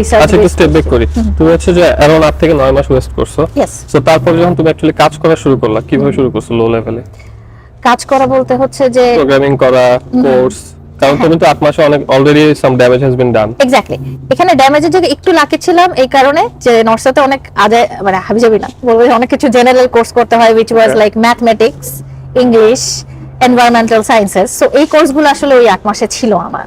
Research আচ্ছা একটু step back করি। তুমি হচ্ছে যে অ্যারাউন্ড থেকে নয় মাস ওয়েস্ট করছ। সো তারপর যখন তুমি অ্যাকচুয়ালি কাজ করা শুরু করলা কীভাবে শুরু করছ লো লেভেলে কাজ করা বলতে হচ্ছে যে প্রোগ্রামিং করা কোর্স কারণ তুমি তো আট মাসে অনেক already some damage has been done exactly এখানে ড্যামেজের জায়গায় একটু লাকি ছিলাম এই কারণে যে নর্সাতে অনেক আজে মানে হাবিজাবি না বলব অনেক কিছু জেনারেল কোর্স করতে হয় which was like mathematics English environmental sciences so এই কোর্সগুলো আসলে ওই আট মাসে ছিল আমার।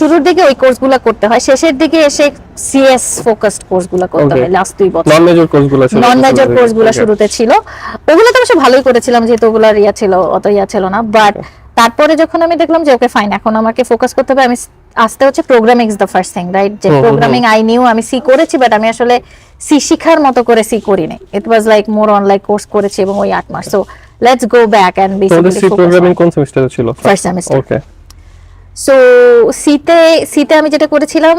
শুরুর দিকে ওই কোর্সগুলো করতে হয় শেষের দিকে এসে সিএস ফোকাসড কোর্সগুলো করতে হয় লাস্ট দুই বছর। নন মেজর কোর্সগুলো ছিল নন মেজর কোর্সগুলো শুরুতে ছিল। ওগুলো তো অবশ্য ভালোই করেছিলাম যেহেতু ওগুলোর ইয়া ছিল অত ইয়া ছিল না। বাট তারপরে যখন আমি দেখলাম যে ওকে ফাইন এখন আমাকে ফোকাস করতে হবে আমি আসতে হচ্ছে programming is the first thing right যে প্রোগ্রামিং আই নিউ আমি সি করেছি বাট আমি আসলে সি শিখার মতো করে সি করিনি। It was like more online course করেছি এবং ওই আট মাস। So let's go back and C programming কোন সেমিস্টারে ছিল? First semester. ওকে সো সিতে সিতে আমি যেটা করেছিলাম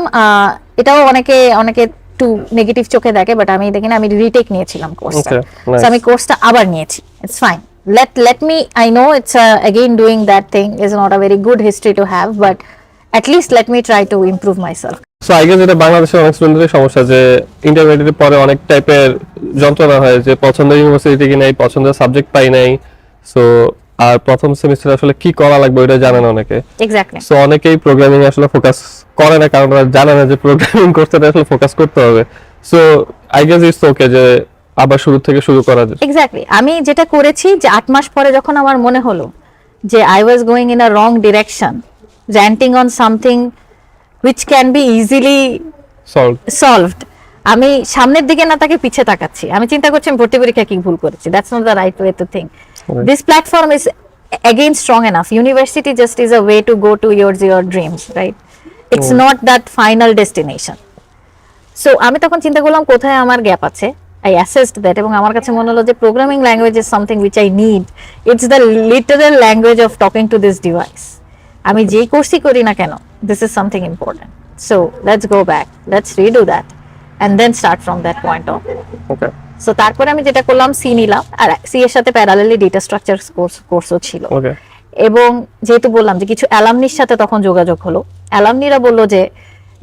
এটাও অনেকে অনেকে একটু নেগেটিভ চোখে দেখে বাট আমি দেখি না আমি রিটেক নিয়েছিলাম কোর্সটা সো আমি কোর্সটা আবার নিয়েছি। It's fine let let me i know it's uh, again doing that thing is not a very good history to have but at least let me try to improve myself. So I guess এটা বাংলাদেশের অনেক স্টুডেন্টের সমস্যা যে ইন্টারমিডিয়েটের পরে অনেক টাইপের যন্ত্রণা হয় যে পছন্দের ইউনিভার্সিটি থেকে নেই পছন্দের সাবজেক্ট পাই নাই। সো আর প্রথম সেমিস্টার আসলে কি করা লাগবে ওটা না অনেকে। Exactly. সো অনেকেই প্রোগ্রামিং আসলে ফোকাস করে না কারণ ওরা জানে না যে প্রোগ্রামিং করতে আসলে ফোকাস করতে হবে। So I guess it's okay যে আবার শুরু থেকে শুরু করা যায়। এক্স্যাক্টলি আমি যেটা করেছি যে আট মাস পরে যখন আমার মনে হলো যে I was going in a wrong direction ranting on something which can be easily solve solved আমি সামনের দিকে না তাকে পিছে তাকাচ্ছি। আমি চিন্তা করছি আমি ভর্তি পরীক্ষা কি ভুল করেছি। That's not the right way to think Right. This platform is again strong enough. University just is a way to go to yours your dreams right? It's not that final destination. So আমি তখন চিন্তা করলাম কোথায় আমার gap আছে? I assessed that এবং আমার কাছে মনে হলো যে programming language is something which I need it's the literal language of talking to this device আমি যেই কোর্সই করি না কেন this is something important so let's go back let's redo that and then start from that point of okay so তারপরে আমি যেটা করলাম সি নিলাম আর সি এর সাথে প্যারালালি ডেটা স্ট্রাকচার কোর্স কোর্সও ছিল। এবং যেহেতু বললাম যে কিছু অ্যালামনির সাথে তখন যোগাযোগ হলো অ্যালামনিরা বলল যে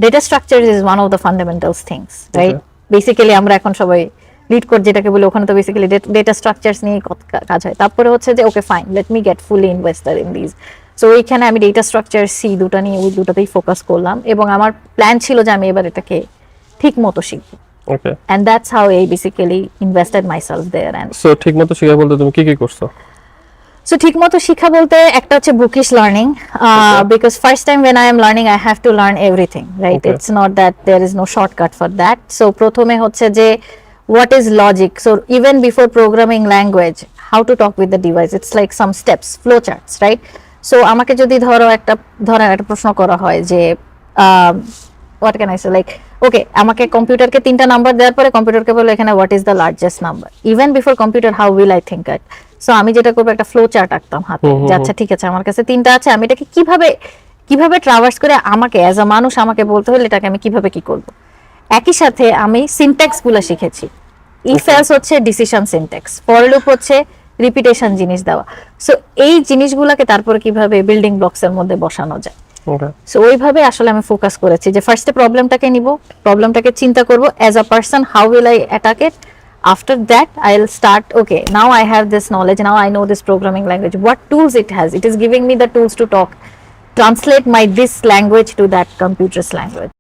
data structure is one of the fundamentals things right basically আমরা এখন সবাই লিড কোড যেটাকে বলি ওখানে তো বেসিক্যালি ডেটা স্ট্রাকচারস নিয়ে কাজ হয়। তারপরে হচ্ছে যে okay fine let me get fully investor in this so ওইখানে আমি ডেটা স্ট্রাকচার সি দুটো নিয়ে ওই দুটাতেই ফোকাস করলাম। এবং আমার প্ল্যান ছিল যে আমি এবার এটাকে ঠিক মতো শিখব। ওকে অ্যান্ড দ্যাটস হাউ এই basically invested myself there and so ঠিক মতো শিখা বলতে তুমি কি কি করছ? সো ঠিক মতো শিক্ষা বলতে একটা হচ্ছে bookish learning because first time when I am learning I have to learn everything right. It's not that there is no shortcut for that so প্রথমে হচ্ছে যে what is logic so even before programming language how to talk with the device it's like some steps flow charts right so আমাকে যদি ধরো একটা ধরেন একটা প্রশ্ন করা হয় যে what can I say like okay আমাকে কম্পিউটারকে তিনটা নাম্বার দেওয়ার পরে কম্পিউটারকে বলো এখানে what is the largest number even before computer how will I think it so আমি যেটা করব একটা ফ্লো চার্ট আঁকতাম হাতে। যে আচ্ছা ঠিক আছে আমার কাছে তিনটা আছে। আমি এটাকে কীভাবে কীভাবে ট্রাভার্স করে আমাকে অ্যাজ আ মানুষ আমাকে বলতে হলে এটাকে আমি কীভাবে কি করব? একই সাথে আমি সিনট্যাক্সগুলো শিখেছি। ইফ এলস হচ্ছে ডিসিশন সিনট্যাক্স ফর লুপ হচ্ছে রিপিটেশন জিনিস দেওয়া। সো এই জিনিসগুলোকে তারপরে কীভাবে বিল্ডিং ব্লকস এর মধ্যে বসানো যায়? সো ওইভাবে আসলে আমি ফোকাস করেছি যে ফার্স্টে প্রবলেমটাকে নিব প্রবলেমটাকে চিন্তা করব as a person how will I attack it after that i'll start okay now i have this knowledge now i know this programming language what tools it has it is giving me the tools to talk translate my this language to that computer's language